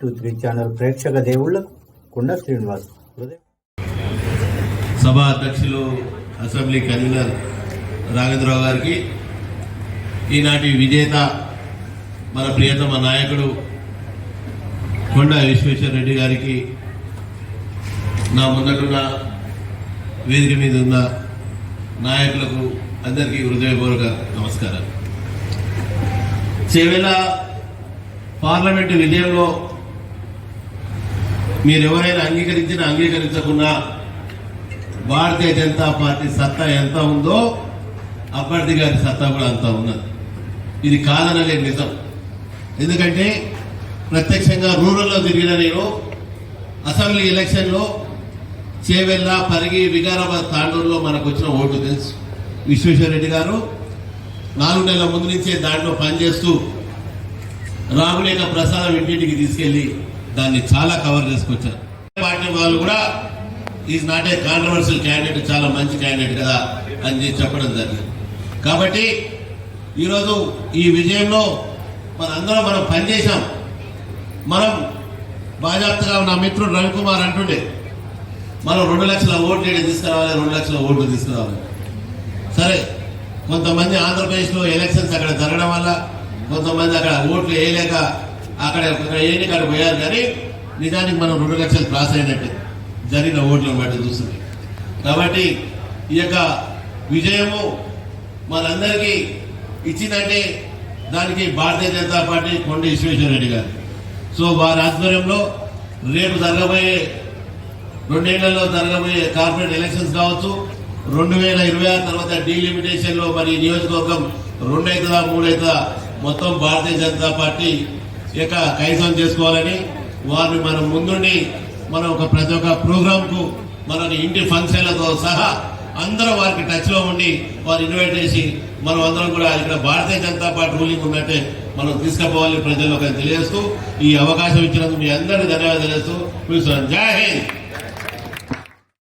Two three channel ప్రేక్షక దేవుళ్ళకు కుండ శ్రీనివాస్ సభ అధ్యక్షులు అసెంబ్లీ కన్వీనర్ రాఘేంద్రరావు గారికి ఈనాటి విజేత మన ప్రియతమ నాయకుడు కొండ విశ్వేశ్వర రెడ్డి గారికి నా ముందటున్న వేదిక మీద ఉన్న నాయకులకు అందరికీ హృదయపూర్వక నమస్కారం చేవేళ పార్లమెంటు విజయంలో మీరు ఎవరైనా అంగీకరించినా అంగీకరించకున్నా భారతీయ జనతా పార్టీ సత్తా ఎంత ఉందో అభ్యర్థి గారి సత్తా కూడా అంత ఉన్నది. ఇది కాదనలే నిజం. ఎందుకంటే ప్రత్యక్షంగా రూరల్లో తిరిగిన నేను అసెంబ్లీ ఎలక్షన్లో చేవెళ్ళ పరిగి వికారాబాద్ తాండూరులో మనకు వచ్చిన ఓటు తెలుసు. విశ్వేశ్వరరెడ్డి గారు నాలుగు నెలల ముందు నుంచే దాంట్లో పనిచేస్తూ రాములేక ప్రసాదం ఇంటింటికి తీసుకెళ్ళి దాన్ని చాలా కవర్ చేసుకొచ్చారు. పార్టీ వాళ్ళు కూడా is not a controversial candidate చాలా మంచి క్యాండిడేట్ కదా అని చెప్పడం జరిగింది. కాబట్టి ఈరోజు ఈ విజయంలో మనందరం మనం పనిచేసాం మనం బాజాప్తగా నా మిత్రుడు రవికుమార్ అంటుండే మనం రెండు లక్షల ఓట్లు ఈడ తీసుకురావాలి రెండు లక్షల ఓట్లు తీసుకురావాలి. సరే కొంతమంది ఆంధ్రప్రదేశ్లో ఎలక్షన్స్ అక్కడ జరగడం వల్ల కొంతమంది అక్కడ ఓట్లు వేయలేక అక్కడ ఏంటి కాడ పోయారు కానీ నిజానికి మనం రెండు లక్షలు క్రాస్ అయినట్టే. జరిగిన ఓట్లను బట్టి చూస్తుంది కాబట్టి ఈ యొక్క విజయము మనందరికీ ఇచ్చిందంటే దానికి భారతీయ జనతా పార్టీ కొండ విశ్వేశ్వర రెడ్డి గారు. సో వారి ఆధ్వర్యంలో రేపు జరగబోయే రెండేళ్ళలో జరగబోయే కార్పొరేట్ ఎలక్షన్స్ కావచ్చు రెండు వేల ఇరవై ఆరు తర్వాత డీలిమిటేషన్లో మరి నియోజకవర్గం రెండు అవుతుందా మూడు అవుతుందా మొత్తం భారతీయ జనతా పార్టీ యొక్క కైసం చేసుకోవాలని వారిని మనం ముందుండి మనం ఒక ప్రతి ఒక్క ప్రోగ్రామ్కు మన ఇంటి ఫంక్షన్లతో సహా అందరూ వారికి టచ్లో ఉండి వారు ఇన్వైట్ చేసి మనం అందరం కూడా ఇక్కడ భారతీయ జనతా పార్టీ రూలింగ్ ఉన్నట్టే మనం తీసుకుపోవాలి ప్రజలకు తెలియజేస్తూ ఈ అవకాశం ఇచ్చినందుకు మీ అందరికీ ధన్యవాదాలు తెలియజేస్తూ జై హింద్